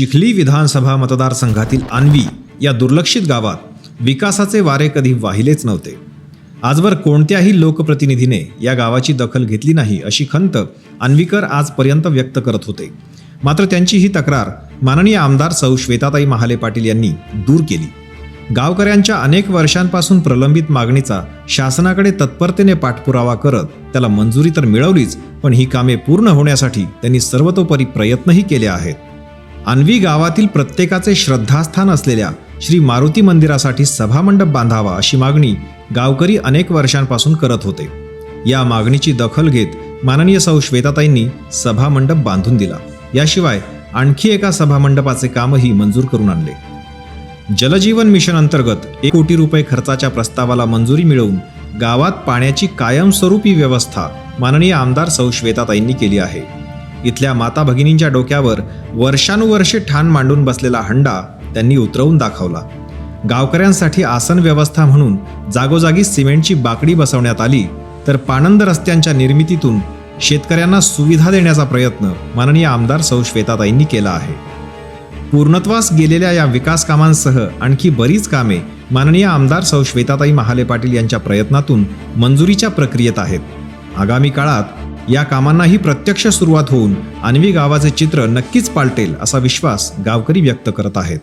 चिखली विधानसभा मतदारसंघातील आन्वी या दुर्लक्षित गावात विकासाचे वारे कधी वाहिलेच नव्हते. आजवर कोणत्याही लोकप्रतिनिधीने या गावाची दखल घेतली नाही अशी खंत अन्वीकर आजपर्यंत व्यक्त करत होते. मात्र त्यांची ही तक्रार माननीय आमदार सौ. श्वेताताई महाले पाटील यांनी दूर केली. गावकऱ्यांच्या अनेक वर्षांपासून प्रलंबित मागणीचा शासनाकडे तत्परतेने पाठपुरावा करत त्याला मंजुरी तर मिळवलीच पण ही कामे पूर्ण होण्यासाठी त्यांनी सर्वतोपरी प्रयत्नही केले आहेत. अन्वी गावातील प्रत्येकाचे श्रद्धास्थान असलेल्या श्री मारुती मंदिरासाठी सभामंडप बांधावा अशी मागणी गावकरी अनेक वर्षांपासून करत होते. या मागणीची दखल घेत माननीय सौ श्वेताताईंनी सभामंडप बांधून दिला. याशिवाय आणखी एका सभामंडपाचे कामही मंजूर करून आणले. जलजीवन मिशन अंतर्गत एक कोटी रुपये खर्चाच्या प्रस्तावाला मंजुरी मिळवून गावात पाण्याची कायमस्वरूपी व्यवस्था माननीय आमदार सौ श्वेताताईंनी केली आहे. इथल्या माता भगिनींच्या डोक्यावर वर्षानुवर्षे ठाण मांडून बसलेला हंडा त्यांनी उतरवून दाखवला. गावकऱ्यांसाठी आसन व्यवस्था म्हणून जागोजागी सिमेंटची बाकडी बसवण्यात आली तर पाणंद रस्त्यांच्या निर्मितीतून शेतकऱ्यांना सुविधा देण्याचा प्रयत्न माननीय आमदार सौ. श्वेताताईंनी केला आहे. पूर्णत्वास गेलेल्या या विकास कामांसह आणखी बरीच कामे माननीय आमदार सौ. श्वेताताई महाले पाटील यांच्या प्रयत्नातून मंजुरीच्या प्रक्रियेत आहेत. आगामी काळात या कामांनाही प्रत्यक्ष सुरुवात होऊन अन्वी गावाचे चित्र नक्कीच पालटेल असा विश्वास गावकरी व्यक्त करत आहेत.